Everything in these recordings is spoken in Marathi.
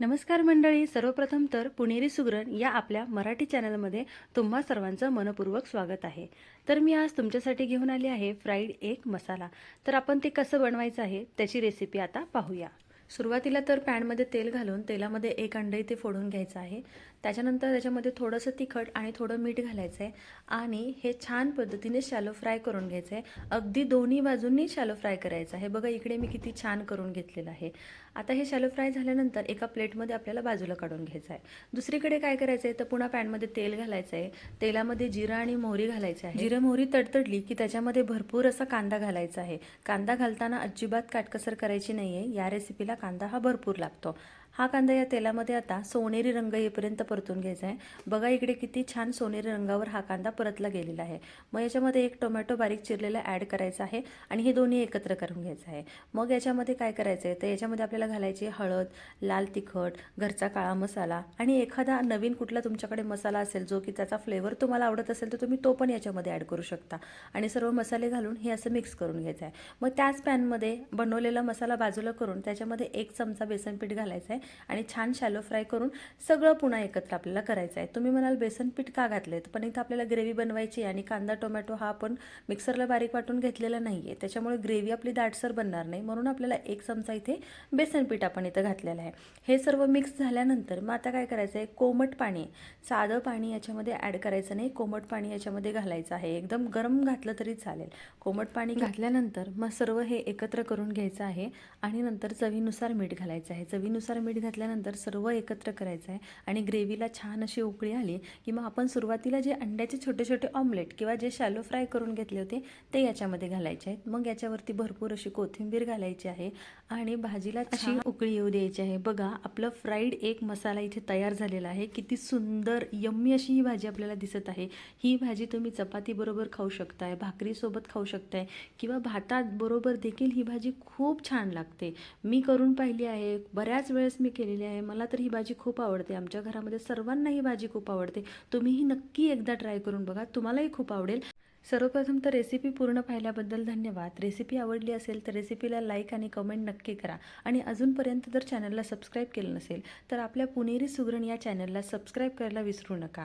नमस्कार मंडळी सर्वप्रथम तर पुणेरी सुगरण या आपल्या मराठी चॅनलमध्ये तुम्हा सर्वांचं मनपूर्वक स्वागत आहे. तर मी आज तुमच्यासाठी घेऊन आली आहे फ्राईड एग मसाला. तर आपण ते कसं बनवायचं आहे त्याची रेसिपी आता पाहूया. सुरुवातीला तर पॅनमध्ये तेल घालून तेलामध्ये एक अंडे इथे फोडून घ्यायचं आहे. त्याच्यानंतर त्याच्यामध्ये थोडंसं तिखट आणि थोडं मीठ घालायचं आहे आणि हे छान पद्धतीने शॅलो फ्राय करून घ्यायचं आहे अगदी दोन्ही बाजूंनी शॅलो फ्राय करायचं आहे. बघा इकडे मी किती छान करून घेतलेलं आहे. आता हे शॅलो फ्राय झाल्यानंतर एका प्लेटमध्ये आपल्याला बाजूला काढून घ्यायचं आहे दुसरीकडे काय करायचं आहे तर पुन्हा पॅनमध्ये तेल घालायचं आहे तेलामध्ये जिरं आणि मोहरी घालायचं आहे. जिरं मोहरी तडतडली की त्याच्यामध्ये भरपूर असा कांदा घालायचा आहे. कांदा घालताना अजिबात काटकसर करायची नाही आहे या रेसिपीला कांदा हा भरपूर लागतो. हा कांदा या तेलामध्ये आता सोनेरी रंग येईपर्यंत परतून घ्यायचा आहे. बघा इकडे किती छान सोनेरी रंगावर हा कांदा परतला गेलेला आहे. मग याच्यामध्ये एक टोमॅटो बारीक चिरलेला ॲड करायचा आहे आणि हे दोन्ही एकत्र करून घ्यायचं आहे. मग याच्यामध्ये काय करायचं आहे तर याच्यामध्ये आपल्याला घालायची हळद लाल तिखट घरचा काळा मसाला आणि एखादा नवीन कुठला तुमच्याकडे मसाला असेल जो की त्याचा फ्लेवर तुम्हाला आवडत असेल तर तुम्ही तो पण याच्यामध्ये ॲड करू शकता. आणि सर्व मसाले घालून हे असं मिक्स करून घ्यायचं आहे. मग त्याच पॅनमध्ये बनवलेला मसाला बाजूला करून त्याच्यामध्ये एक चमचा बेसन पीठ घालायचं आहे आणि छान शॅलो फ्राय करून सगळं पुन्हा एकत्र आपल्याला करायचं आहे. तुम्ही म्हणाल बेसन पीठ का घातलं पण इथं आपल्याला ग्रेव्ही बनवायची आहे आणि कांदा टोमॅटो हा आपण मिक्सरला बारीक वाटून घेतलेला नाही आहे त्याच्यामुळे ग्रेव्ही आपली दाटसर बनणार नाही. म्हणून आपल्याला एक चमचा इथे बेसन पीठ आपण इथं घातलेलं आहे. हे सर्व मिक्स झाल्यानंतर मग आता काय करायचं आहे कोमट पाणी साधं पाणी याच्यामध्ये ॲड करायचं नाही. कोमट पाणी याच्यामध्ये घालायचं आहे. एकदम गरम घातलं तरी चालेल. कोमट पाणी घातल्यानंतर मग सर्व हे एकत्र करून घ्यायचं आहे आणि नंतर चवीनुसार मीठ घालायचं आहे. चवीनुसार मीठ घातल्यानंतर सर्व एकत्र करायचं आहे आणि ग्रेव्हीला छान अशी उकळी आली की मग आपण सुरुवातीला जे अंड्याचे छोटे छोटे ऑमलेट किंवा जे शॅलो फ्राय करून घेतले होते ते याच्यामध्ये घालायचे आहेत. मग याच्यावरती भरपूर अशी कोथिंबीर घालायची आहे आणि भाजीला अशी उकळी येऊ द्यायची आहे. बघा आपलं फ्राईड एक मसाला इथे तयार झालेला आहे. किती सुंदर यम्मी अशी ही भाजी आपल्याला दिसत आहे. ही भाजी तुम्ही चपातीबरोबर खाऊ शकताय भाकरीसोबत खाऊ शकताय किंवा भातात बरोबर देखील ही भाजी खूप छान लागते. मी करून पाहिली आहे. बऱ्याच वेळेस मी केलेली आहे. मला तर ही भाजी खूप आवडते. आमच्या घरामध्ये सर्वांना ही भाजी खूप आवडते. तुम्हीही नक्की एकदा ट्राय करून बघा. तुम्हालाही खूप आवडेल. सर्वप्रथम तर रेसिपी पूर्ण पाहिल्याबद्दल धन्यवाद. रेसिपी आवडली असेल तर रेसिपीला लाईक आणि कमेंट नक्की करा. आणि अजूनपर्यंत जर चॅनलला सबस्क्राईब केलं नसेल तर आपल्या पुणेरी सुगरण या चॅनलला सबस्क्राईब करायला विसरू नका.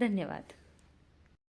धन्यवाद.